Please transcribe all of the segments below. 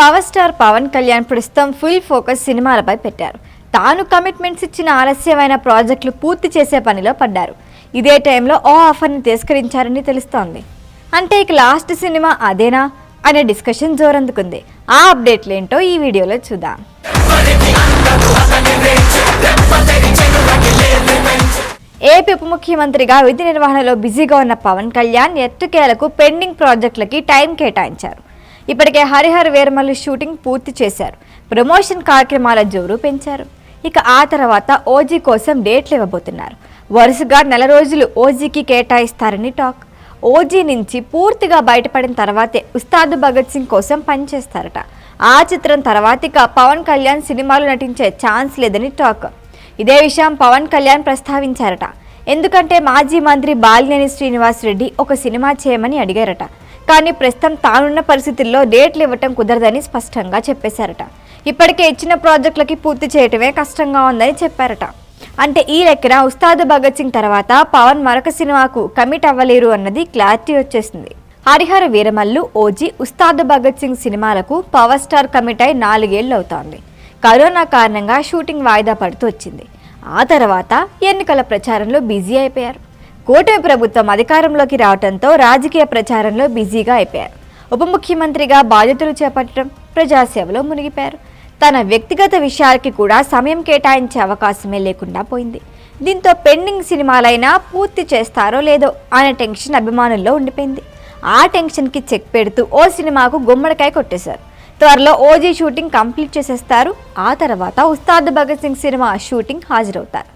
Power star Pawan Kalyan ప్రస్తుతం full focus సినిమాలపై పెట్టారు. తాను కమిట్మెంట్స్ ఇచ్చిన ఆలస్యమైన ప్రాజెక్టులు పూర్తి చేసే పనిలో పడ్డారు. ఇదే టైంలో ఓ ఆఫర్ని తిరస్కరించారని తెలుస్తోంది. అంటే ఇక లాస్ట్ సినిమా అదేనా? అనే డిస్కషన్ జోరందుకుంది. ఆ అప్డేట్లు ఏంటో ఈ వీడియోలో చూద్దాం. ఏపీ ఉప ముఖ్యమంత్రిగా విధి నిర్వహణలో బిజీగా ఉన్న పవన్ కళ్యాణ్ ఎత్తుకేలకు పెండింగ్ ప్రాజెక్టులకి టైం కేటాయించారు. ఇప్పటికే హరిహర్ వేర్మల్లి షూటింగ్ పూర్తి చేశారు. ప్రమోషన్ కార్యక్రమాల జోరు పెంచారు. ఇక ఆ తర్వాత ఓజీ కోసం డేట్లు ఇవ్వబోతున్నారు. వరుసగా నెల రోజులు ఓజీకి కేటాయిస్తారని టాక్. ఓజీ నుంచి పూర్తిగా బయటపడిన తర్వాతే ఉస్తాద్ భగత్ సింగ్ కోసం పనిచేస్తారట. ఆ చిత్రం తర్వాత ఇక పవన్ కళ్యాణ్ సినిమాలు నటించే ఛాన్స్ లేదని టాక్. ఇదే విషయం పవన్ కళ్యాణ్ ప్రస్తావించారట. ఎందుకంటే మాజీ మంత్రి బాలినేని శ్రీనివాస్ రెడ్డి ఒక సినిమా చేయమని అడిగారట. కానీ ప్రస్తుతం తానున్న పరిస్థితుల్లో డేట్లు ఇవ్వటం కుదరదని స్పష్టంగా చెప్పేశారట. ఇప్పటికే ఇచ్చిన ప్రాజెక్టులకి పూర్తి చేయటమే కష్టంగా ఉందని చెప్పారట. అంటే ఈ లెక్కన ఉస్తాద్ భగత్ సింగ్ తర్వాత పవన్ మరొక సినిమాకు కమిట్ అవ్వలేరు అన్నది క్లారిటీ వచ్చేసింది. హరిహర వీరమల్లు ఓజీ ఉస్తాద్ భగత్ సింగ్ సినిమాలకు పవర్ స్టార్ కమిట్ అయి నాలుగేళ్ళు అవుతోంది. కరోనా కారణంగా షూటింగ్ వాయిదా పడుతూ వచ్చింది. ఆ తర్వాత ఎన్నికల ప్రచారంలో బిజీ అయిపోయారు. కూటమి ప్రభుత్వం అధికారంలోకి రావడంతో రాజకీయ ప్రచారంలో బిజీగా అయిపోయారు. ఉప ముఖ్యమంత్రిగా బాధ్యతలు చేపట్టడం ప్రజాసేవలో మునిగిపోయారు. తన వ్యక్తిగత విషయాలకి కూడా సమయం కేటాయించే అవకాశమే లేకుండా పోయింది. దీంతో పెండింగ్ సినిమాలైనా పూర్తి చేస్తారో లేదో అనే టెన్షన్ అభిమానుల్లో ఉండిపోయింది. ఆ టెన్షన్కి చెక్ పెడుతూ ఓ సినిమాకు గుమ్మడికాయ కొట్టేశారు. త్వరలో ఓజీ షూటింగ్ కంప్లీట్ చేసేస్తారు. ఆ తర్వాత ఉస్తాద్ భగత్ సింగ్ సినిమా షూటింగ్ హాజరవుతారు.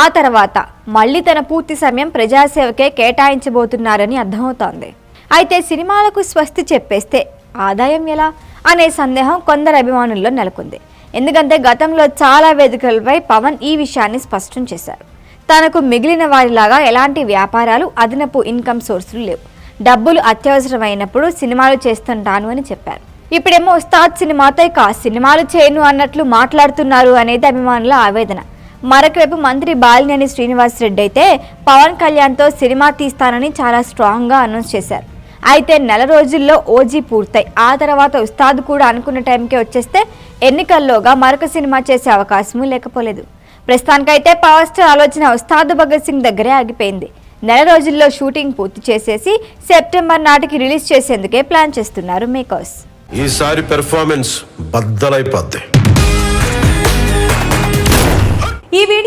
ఆ తర్వాత మళ్ళీ తన పూర్తి సమయం ప్రజాసేవకే కేటాయించబోతున్నారని అర్థమవుతోంది. అయితే సినిమాలకు స్వస్తి చెప్పేస్తే ఆదాయం ఎలా అనే సందేహం కొందరు అభిమానుల్లో నెలకొంది. ఎందుకంటే గతంలో చాలా వేదికలపై పవన్ ఈ విషయాన్ని స్పష్టం చేశారు. తనకు మిగిలిన వారిలాగా ఎలాంటి వ్యాపారాలు అదనపు ఇన్కమ్ సోర్సులు లేవు. డబ్బులు అత్యవసరమైనప్పుడు సినిమాలు చేస్తుంటాను అని చెప్పారు. ఇప్పుడేమో ఉస్తాద్ సినిమాతో ఇక సినిమాలు చేయను అన్నట్లు మాట్లాడుతున్నారు అనేది అభిమానుల ఆవేదన. మరొకవైపు మంత్రి బాలినేని శ్రీనివాస్ రెడ్డి అయితే పవన్ కళ్యాణ్తో సినిమా తీస్తానని చాలా స్ట్రాంగ్గా అనౌన్స్ చేశారు. అయితే నెల రోజుల్లో ఓజీ పూర్తయి ఆ తర్వాత ఉస్తాద్ కూడా అనుకున్న టైంకే వచ్చేస్తే ఎన్నికల్లోగా మరొక సినిమా చేసే అవకాశము లేకపోలేదు. ప్రస్తుతానికైతే పవర్ స్టార్ ఆలోచన ఉస్తాద్ భగత్ సింగ్ దగ్గరే ఆగిపోయింది. నెల రోజుల్లో షూటింగ్ పూర్తి చేసేసి సెప్టెంబర్ నాటికి రిలీజ్ చేసేందుకే ప్లాన్ చేస్తున్నారు మేకర్స్. ఈసారి పెర్ఫార్మెన్స్ బద్దలైపోద్ది.